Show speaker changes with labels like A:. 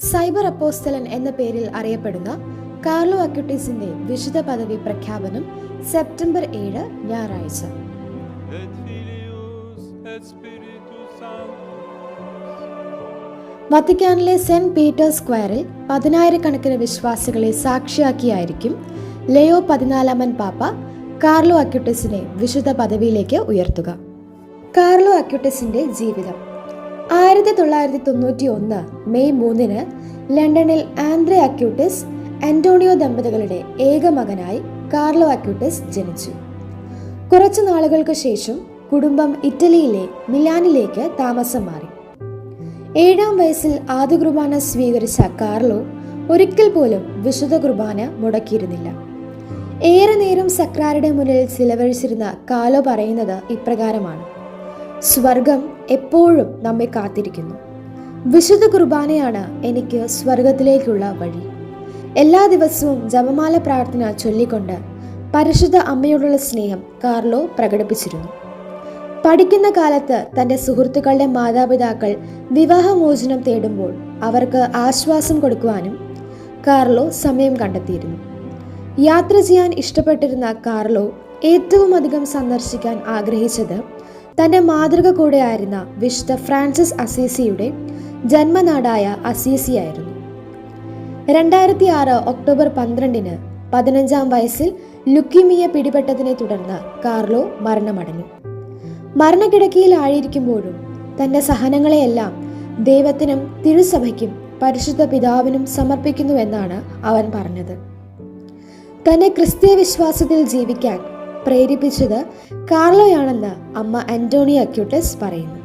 A: Cyber അപ്പോസ്തലൻ എന്ന പേരിൽ അറിയപ്പെടുന്ന കാർലോ അക്യുട്ടീസിന്റെ വിശുദ്ധ പദവി പ്രഖ്യാപനം സെപ്റ്റംബർ ഏഴ് ഞായറാഴ്ച. വത്തിക്കാനിലെ സെന്റ് പീറ്റേഴ്സ് സ്ക്വയറിൽ പതിനായിരക്കണക്കിന് വിശ്വാസികളെ സാക്ഷിയാക്കിയായിരിക്കും ലയോ പതിനാലാമൻ പാപ്പ കാർലോ അക്യുട്ടിസിനെ വിശുദ്ധ പദവിയിലേക്ക് ഉയർത്തുക. കാർലോ അക്യുട്ടിസിന്റെ ജീവിതം. ആയിരത്തി തൊള്ളായിരത്തി തൊണ്ണൂറ്റി ഒന്ന് മെയ് മൂന്നിന് ലണ്ടനിൽ ആൻഡ്രെ അക്യൂട്ടിസ് ആന്റോണിയോ ദമ്പതികളുടെ ഏക മകനായി കാർലോ അക്യൂട്ടിസ് ജനിച്ചു. കുറച്ചു നാളുകൾക്ക് ശേഷം കുടുംബം ഇറ്റലിയിലെ മിലാനിലേക്ക് താമസം മാറി. ഏഴാം വയസ്സിൽ ആദ്യ കുർബാന സ്വീകരിച്ച കാർലോ ഒരിക്കൽ പോലും വിശുദ്ധ കുർബാന മുടക്കിയിരുന്നില്ല. ഏറെ നേരം സക്രാരുടെ മുന്നിൽ ചിലവഴിച്ചിരുന്ന കാലോ പറയുന്നത് ഇപ്രകാരമാണ്. സ്വർഗം എപ്പോഴും നമ്മെ കാത്തിരിക്കുന്നു. വിശുദ്ധ കുർബാനയാണ് എനിക്ക് സ്വർഗത്തിലേക്കുള്ള വഴി. എല്ലാ ദിവസവും ജപമാല പ്രാർത്ഥന ചൊല്ലിക്കൊണ്ട് പരിശുദ്ധ അമ്മയോടുള്ള സ്നേഹം കാർലോ പ്രകടിപ്പിച്ചിരുന്നു. പഠിക്കുന്ന കാലത്ത് തന്റെ സുഹൃത്തുക്കളുടെ മാതാപിതാക്കൾ വിവാഹമോചനം തേടുമ്പോൾ അവർക്ക് ആശ്വാസം കൊടുക്കുവാനും കാർലോ സമയം കണ്ടെത്തിയിരുന്നു. യാത്ര ചെയ്യാൻ ഇഷ്ടപ്പെട്ടിരുന്ന കാർലോ ഏറ്റവും അധികം സന്ദർശിക്കാൻ ആഗ്രഹിച്ചത് തന്റെ മാതൃക കൂടെയായിരുന്ന വിശുദ്ധ ഫ്രാൻസിസ് അസീസിയുടെ ജന്മനാടായ അസീസിയായിരുന്നു രണ്ടായിരത്തി ആറ് ഒക്ടോബർ പന്ത്രണ്ടിന് പതിനഞ്ചാം വയസ്സിൽ ലുക്കിമിയ പിടിപെട്ടതിനെ തുടർന്ന് കാർലോ മരണമടഞ്ഞു. മരണക്കിടക്കയിൽ ആഴിയിരിക്കുമ്പോഴും തന്റെ സഹനങ്ങളെയെല്ലാം ദൈവത്തിനും തിരുസഭയ്ക്കും പരിശുദ്ധ പിതാവിനും സമർപ്പിക്കുന്നുവെന്നാണ് അവൻ പറഞ്ഞത്. തന്നെ ക്രിസ്തീയ വിശ്വാസത്തിൽ ജീവിക്കാൻ പ്രേരിപ്പിച്ചത് കാർലോയാണെന്ന് അമ്മ ആന്റോണിയ അക്യൂട്ടസ് പറയുന്നു.